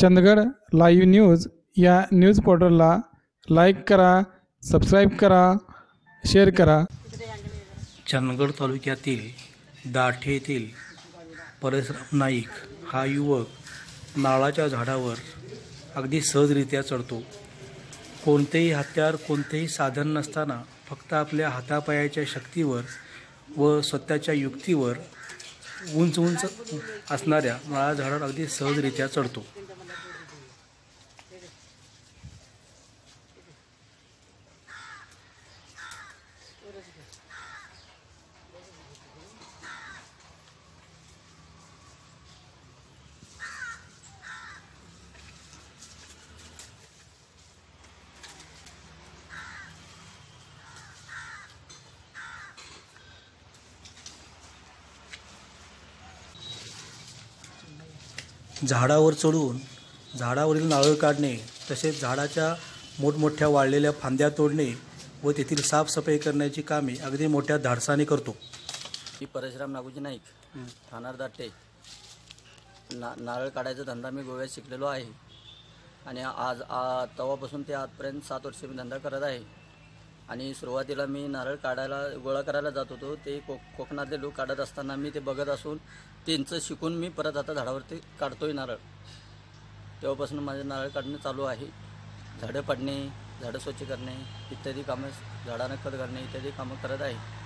Chandgad live news या news पोर्टलला like करा सबस्क्राईब करा शेअर करा. चंदगड तालुक्यातील दाठे येथील परसराम नाईक हा युवक नाळाच्या झाडावर अगदी सहजरित्या चढतो. कोणतेही हत्यार कोणतेही साधन नसताना फक्त आपल्या हातापायाच्या शक्तीवर व स्वतःच्या युक्तीवर उंच उंच असणाऱ्या नाळा झाडावर अगदी सहजरित्या चढतो. झाडावर चढून झाडावरील नारळ काढणे तसेच झाडाच्या मोठमोठ्या वाळलेल्या फांद्या तोडणे व तेथील साफसफाई करण्याची कामे अगदी मोठ्या धाडसाने करतो. मी परशुराम नागूजी नाईक ठाणार दाटे. ना नारळ काढायचा धंदा मी गोव्यात शिकलेलो आहे. आणि आज आ तेव्हापासून ते आजपर्यंत सात वर्ष मी धंदा करत आहे. आणि सुरुवातीला मी नारळ काढायला गोळा करायला जात होतो. ते को कोकणातले लोक काढत असताना मी ते बघत असून त्यांचं शिकून मी परत आता झाडावरती काढतोय नारळ. तेव्हापासून माझे नारळ काढणं चालू आहे. झाडं पाडणे झाडं स्वच्छ करणे इत्यादी कामं झाडांना खत घालणे इत्यादी कामं करत आहे.